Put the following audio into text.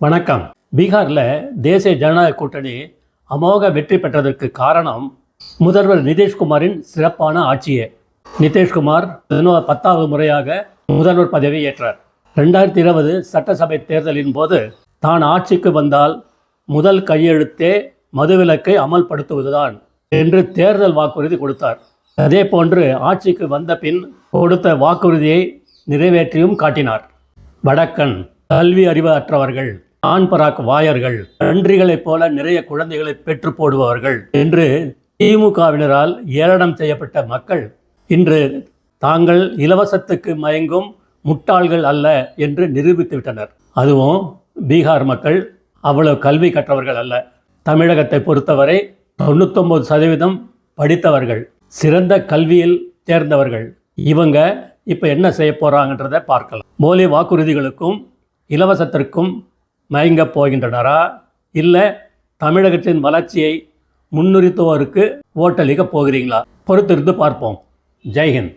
வணக்கம். பீகாரில் தேசிய ஜனநாயக கூட்டணி அமோக வெற்றி பெற்றதற்கு காரணம் முதல்வர் நிதிஷ்குமாரின் சிறப்பான ஆட்சியே. நிதிஷ்குமார் பத்தாவது முறையாக முதல்வர் பதவி ஏற்றார். ரெண்டாயிரத்தி இருபது சட்டசபை தேர்தலின் போது தான் ஆட்சிக்கு வந்தால் முதல் கையெழுத்தே மதுவிலக்கை அமல்படுத்துவதுதான் என்று தேர்தல் வாக்குறுதி கொடுத்தார். அதே போன்று ஆட்சிக்கு வந்த பின் கொடுத்த வாக்குறுதியை நிறைவேற்றியும் காட்டினார். வடக்கன் கல்வி அறிவு அற்றவர்கள் ஆண் பராக் வாயர்கள் நன்றிகளைப் போல நிறைய குழந்தைகளை பெற்று போடுபவர்கள் என்று திமுகவினரால் ஏளனம் செய்யப்பட்ட மக்கள் இன்று தாங்கள் இலவசத்துக்கு மயங்கும் முட்டாள்கள் அல்ல என்று நிரூபித்து விட்டனர். அதுவும் பீகார் மக்கள் அவ்வளவு கல்வி கற்றவர்கள் அல்ல. தமிழகத்தை பொறுத்தவரை தொண்ணூத்தொம்பது சதவீதம் படித்தவர்கள் சிறந்த கல்வியில் தேர்ந்தவர்கள். இவங்க இப்போ என்ன செய்ய போகிறாங்கன்றதை பார்க்கலாம். போலி வாக்குறுதிகளுக்கும் இலவசத்திற்கும் மயங்கப் போகின்றனரா? இல்லை தமிழகத்தின் வளர்ச்சியை முன்னிறுத்துவோருக்கு ஓட்டளிக்கப் போகிறீங்களா? பொறுத்திருந்து பார்ப்போம். ஜெய்ஹிந்த்